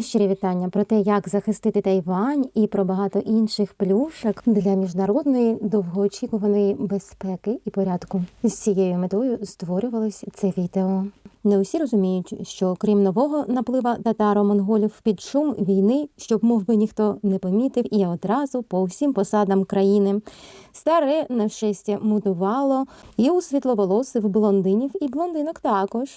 Щирі вітання про те, як захистити Тайвань і про багато інших плюшок для міжнародної довгоочікуваної безпеки і порядку. З цією метою створювалось це відео. Не усі розуміють, що крім нового наплива татаро-монголів під шум війни, щоб мов би ніхто не помітив, і одразу по всім посадам країни. Старе на щастя мутувало і у світловолосих блондинів і блондинок також.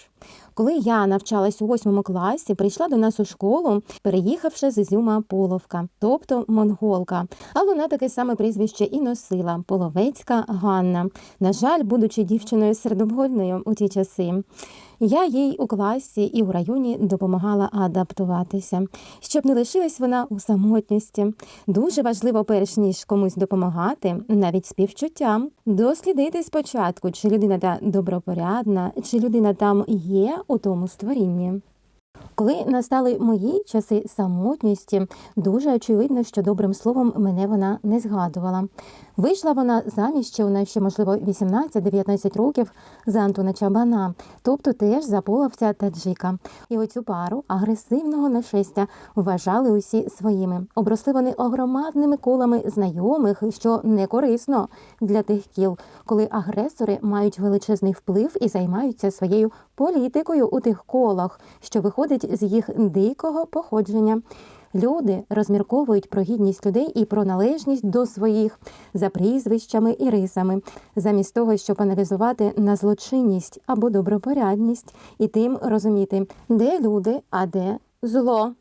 Коли я навчалась у восьмому класі, прийшла до нас у школу, переїхавши з Ізюма Половка, тобто монголка. А вона таке саме прізвище і носила Половецька Ганна. На жаль, будучи дівчиною сердобольною у ті часи. Я їй у класі і у районі допомагала адаптуватися, щоб не лишилась вона у самотності. Дуже важливо, перш ніж комусь допомагати, навіть співчуттям, дослідити спочатку, чи людина та добропорядна, чи людина там є у тому створінні. Коли настали мої часи самотності, дуже очевидно, що добрим словом мене вона не згадувала. Вийшла вона заміж ще неї ще, можливо, 18-19 років за Антона Чабана, тобто теж за половця таджика. І оцю пару агресивного нашестя вважали усі своїми. Обросли вони огромадними колами знайомих, що не корисно для тих кіл, коли агресори мають величезний вплив і займаються своєю політикою у тих колах, що виходить з їх дикого походження. Люди розмірковують про гідність людей і про належність до своїх за прізвищами і рисами, замість того, щоб аналізувати на злочинність або добропорядність і тим розуміти, де люди, а де зло.